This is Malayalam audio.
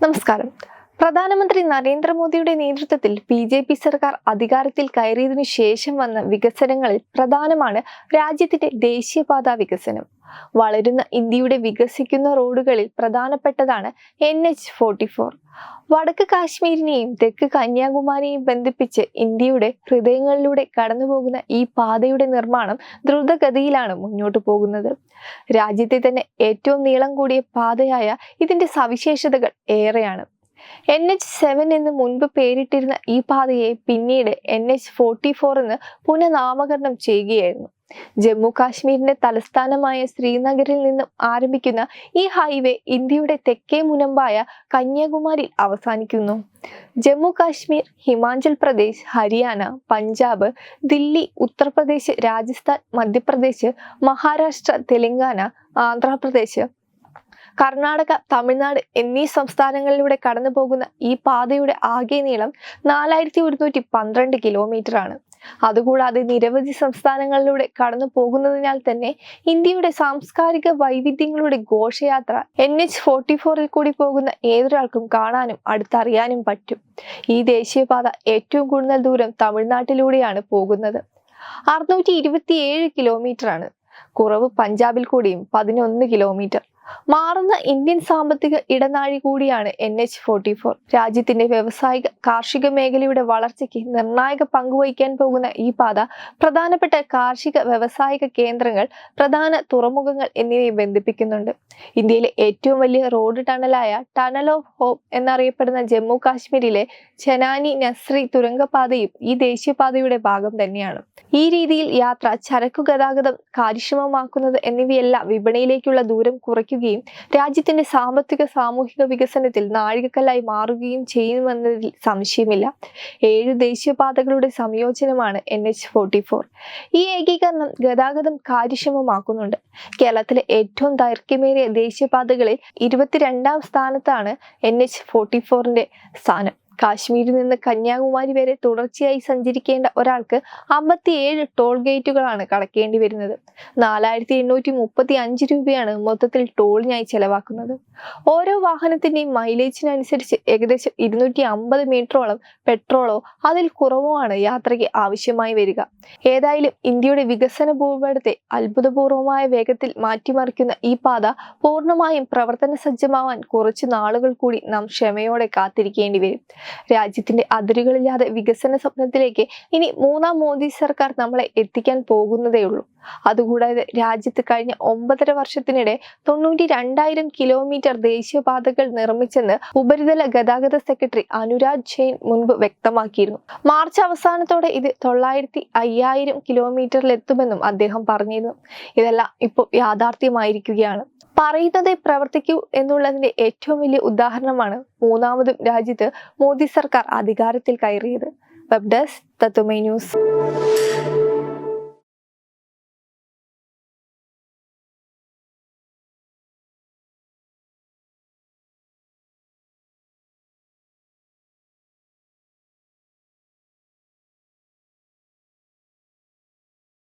നമസ്കാരം. പ്രധാനമന്ത്രി നരേന്ദ്രമോദിയുടെ നേതൃത്വത്തിൽ ബി ജെ പി സർക്കാർ അധികാരത്തിൽ കയറിയതിനു ശേഷം വന്ന വികസനങ്ങളിൽ പ്രധാനമാണ് രാജ്യത്തിന്റെ ദേശീയപാതാ വികസനം. വളരുന്ന ഇന്ത്യയുടെ വികസിക്കുന്ന റോഡുകളിൽ പ്രധാനപ്പെട്ടതാണ് എൻ എച്ച് ഫോർട്ടി ഫോർ വടക്ക് കാശ്മീരിനെയും തെക്ക് കന്യാകുമാരിയെയും ബന്ധിപ്പിച്ച് ഇന്ത്യയുടെ ഹൃദയങ്ങളിലൂടെ കടന്നുപോകുന്ന ഈ പാതയുടെ നിർമ്മാണം ദ്രുതഗതിയിലാണ് മുന്നോട്ട് പോകുന്നത്. രാജ്യത്തെ തന്നെ ഏറ്റവും നീളം കൂടിയ പാതയായ ഇതിന്റെ സവിശേഷതകൾ ഏറെയാണ്. എൻ എച്ച് സെവൻ എന്ന് മുൻപ് പേരിട്ടിരുന്ന ഈ പാതയെ പിന്നീട് എൻ എച്ച് ഫോർട്ടി ഫോർ എന്ന് പുനഃനാമകരണം ചെയ്യുകയായിരുന്നു. ജമ്മു കാശ്മീരിന്റെ തലസ്ഥാനമായ ശ്രീനഗറിൽ നിന്നും ആരംഭിക്കുന്ന ഈ ഹൈവേ ഇന്ത്യയുടെ തെക്കേ മുനമ്പായ കന്യാകുമാരിയിൽ അവസാനിക്കുന്നു. ജമ്മു കാശ്മീർ ഹിമാചൽ പ്രദേശ് ഹരിയാന പഞ്ചാബ് ദില്ലി ഉത്തർപ്രദേശ് രാജസ്ഥാൻ മധ്യപ്രദേശ് മഹാരാഷ്ട്ര തെലങ്കാന ആന്ധ്രാപ്രദേശ് കർണാടക തമിഴ്നാട് എന്നീ സംസ്ഥാനങ്ങളിലൂടെ കടന്നു പോകുന്ന ഈ പാതയുടെ ആകെ നീളം നാലായിരത്തി ഒരുന്നൂറ്റി പന്ത്രണ്ട് കിലോമീറ്റർ ആണ് അതുകൂടാതെ നിരവധി സംസ്ഥാനങ്ങളിലൂടെ കടന്നു പോകുന്നതിനാൽ തന്നെ ഇന്ത്യയുടെ സാംസ്കാരിക വൈവിധ്യങ്ങളുടെ ഘോഷയാത്ര എൻ എച്ച് ഫോർട്ടി ഫോറിൽ കൂടി പോകുന്ന ഏതൊരാൾക്കും കാണാനും അടുത്തറിയാനും പറ്റും. ഈ ദേശീയപാത ഏറ്റവും കൂടുതൽ ദൂരം തമിഴ്നാട്ടിലൂടെയാണ് പോകുന്നത്. അറുന്നൂറ്റി ഇരുപത്തിയേഴ് കിലോമീറ്റർ ആണ് കുറവ് പഞ്ചാബിൽ കൂടിയും പതിനൊന്ന് കിലോമീറ്റർ. മാറുന്ന ഇന്ത്യൻ സാമ്പത്തിക ഇടനാഴി കൂടിയാണ് എൻ എച്ച് ഫോർട്ടി ഫോർ രാജ്യത്തിന്റെ വ്യവസായിക കാർഷിക മേഖലയുടെ വളർച്ചയ്ക്ക് നിർണായക പങ്കുവഹിക്കാൻ പോകുന്ന ഈ പാത പ്രധാനപ്പെട്ട കാർഷിക വ്യവസായിക കേന്ദ്രങ്ങൾ പ്രധാന തുറമുഖങ്ങൾ എന്നിവയെ ബന്ധിപ്പിക്കുന്നുണ്ട്. ഇന്ത്യയിലെ ഏറ്റവും വലിയ റോഡ് ടണലായ ടണൽ ഓഫ് ഹോപ്പ് എന്നറിയപ്പെടുന്ന ജമ്മു കാശ്മീരിലെ ചെനാനി നസ്രി തുരങ്കപാതയും ഈ ദേശീയപാതയുടെ ഭാഗം തന്നെയാണ്. ഈ രീതിയിൽ യാത്ര ചരക്കു ഗതാഗതം കാര്യക്ഷമമാക്കുന്നത് എന്നിവയെല്ലാം വിപണിയിലേക്കുള്ള ദൂരം കുറയ്ക്കുകയും രാജ്യത്തിന്റെ സാമ്പത്തിക സാമൂഹിക വികസനത്തിൽ നാഴികക്കല്ലായി മാറുകയും ചെയ്യുമെന്നതിൽ സംശയമില്ല. ഏഴ് ദേശീയപാതകളുടെ സംയോജനമാണ് എൻ എച്ച് ഫോർട്ടി ഫോർ. ഈ ഏകീകരണം ഗതാഗതം കാര്യക്ഷമമാക്കുന്നുണ്ട്. കേരളത്തിലെ ഏറ്റവും ദൈർഘ്യമേറിയ ദേശീയപാതകളിൽ ഇരുപത്തിരണ്ടാം സ്ഥാനത്താണ് എൻ എച്ച് ഫോർട്ടി ഫോറിന്റെ സ്ഥാനം. കാശ്മീരിൽ നിന്ന് കന്യാകുമാരി വരെ തുടർച്ചയായി സഞ്ചരിക്കേണ്ട ഒരാൾക്ക് അമ്പത്തിയേഴ് ടോൾ ഗേറ്റുകളാണ് കടക്കേണ്ടി വരുന്നത്. നാലായിരത്തി എണ്ണൂറ്റി മുപ്പത്തി അഞ്ച് രൂപയാണ് മൊത്തത്തിൽ ടോളിനായി ചെലവാക്കുന്നത്. ഓരോ വാഹനത്തിന്റെയും മൈലേജിനനുസരിച്ച് ഏകദേശം ഇരുന്നൂറ്റി അമ്പത് മീറ്ററോളം പെട്രോളോ അതിൽ കുറവോ ആണ് യാത്രയ്ക്ക് ആവശ്യമായി വരിക. ഏതായാലും ഇന്ത്യയുടെ വികസന ഭൂപടത്തെ അത്ഭുതപൂർവമായ വേഗത്തിൽ മാറ്റിമറിക്കുന്ന ഈ പാത പൂർണമായും പ്രവർത്തന സജ്ജമാവാൻ കുറച്ച് നാളുകൾ കൂടി നാം ക്ഷമയോടെ കാത്തിരിക്കേണ്ടി വരും. രാജ്യത്തിന്റെ അതിരുകളില്ലാതെ വികസന സ്വപ്നത്തിലേക്ക് ഇനി മൂന്നാം മോദി സർക്കാർ നമ്മളെ എത്തിക്കാൻ പോകുന്നതേ ഉള്ളൂ. അതുകൂടാതെ രാജ്യത്ത് കഴിഞ്ഞ ഒമ്പതര വർഷത്തിനിടെ തൊണ്ണൂറ്റി രണ്ടായിരം കിലോമീറ്റർ ദേശീയപാതകൾ നിർമ്മിച്ചെന്ന് ഉപരിതല ഗതാഗത സെക്രട്ടറി അനുരാജ് ജെയിൻ മുൻപ് വ്യക്തമാക്കിയിരുന്നു. മാർച്ച് അവസാനത്തോടെ ഇത് തൊള്ളായിരത്തി അയ്യായിരം കിലോമീറ്ററിലെത്തുമെന്നും അദ്ദേഹം പറഞ്ഞിരുന്നു. ഇതെല്ലാം ഇപ്പോൾ യാഥാർത്ഥ്യമായിരിക്കുകയാണ്. പറയുന്നതേ പ്രവർത്തിക്കൂ എന്നുള്ളതിന്റെ ഏറ്റവും വലിയ ഉദാഹരണമാണ് മൂന്നാമതും രാജ്യത്ത് മോദി സർക്കാർ അധികാരത്തിൽ കയറിയത്. Web desk news